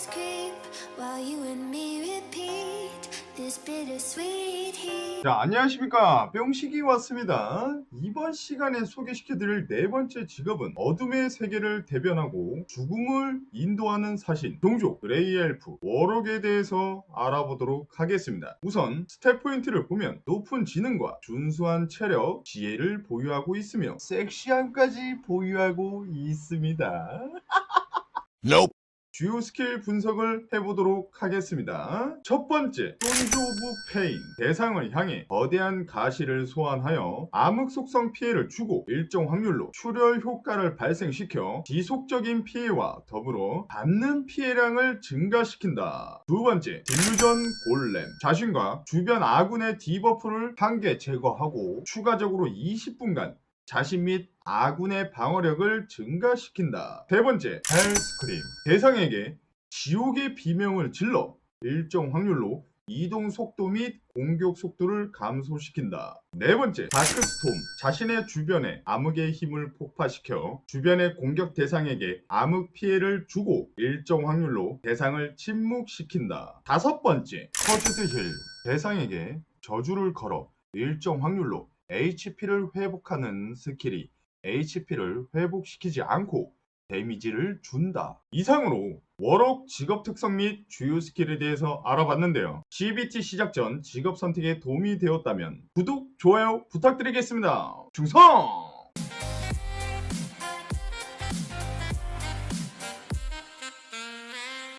colors creep while you and me repeat this bittersweet heat. 자, 안녕하십니까. 뿅식이 왔습니다. 이번 시간에 소개시켜드릴 네 번째 직업은 어둠의 세계를 대변하고 죽음을 인도하는 사신, 종족, 그레이 엘프, 워록에 대해서 알아보도록 하겠습니다. 우선 스탯 포인트를 보면 높은 지능과 준수한 체력, 지혜를 보유하고 있으며 섹시함까지 보유하고 있습니다. Nope. 주요 스킬 분석을 해보도록 하겠습니다. 첫 번째, 손즈 오브 페인. 대상을 향해 거대한 가시를 소환하여 암흑 속성 피해를 주고 일정 확률로 출혈 효과를 발생시켜 지속적인 피해와 더불어 받는 피해량을 증가시킨다. 두 번째, 딜루전 골렘. 자신과 주변 아군의 디버프를 한 개 제거하고 추가적으로 20분간 자신 및 아군의 방어력을 증가시킨다. 세 번째, 헬스크림. 대상에게 지옥의 비명을 질러 일정 확률로 이동 속도 및 공격 속도를 감소시킨다. 네 번째, 다크스톰. 자신의 주변에 암흑의 힘을 폭파시켜 주변의 공격 대상에게 암흑 피해를 주고 일정 확률로 대상을 침묵시킨다. 다섯 번째, 퍼즈드 힐. 대상에게 저주를 걸어 일정 확률로 HP를 회복하는 스킬이 HP를 회복시키지 않고 데미지를 준다. 이상으로 워럭 직업 특성 및 주요 스킬에 대해서 알아봤는데요. CBT 시작 전 직업 선택에 도움이 되었다면 구독, 좋아요 부탁드리겠습니다. 충성!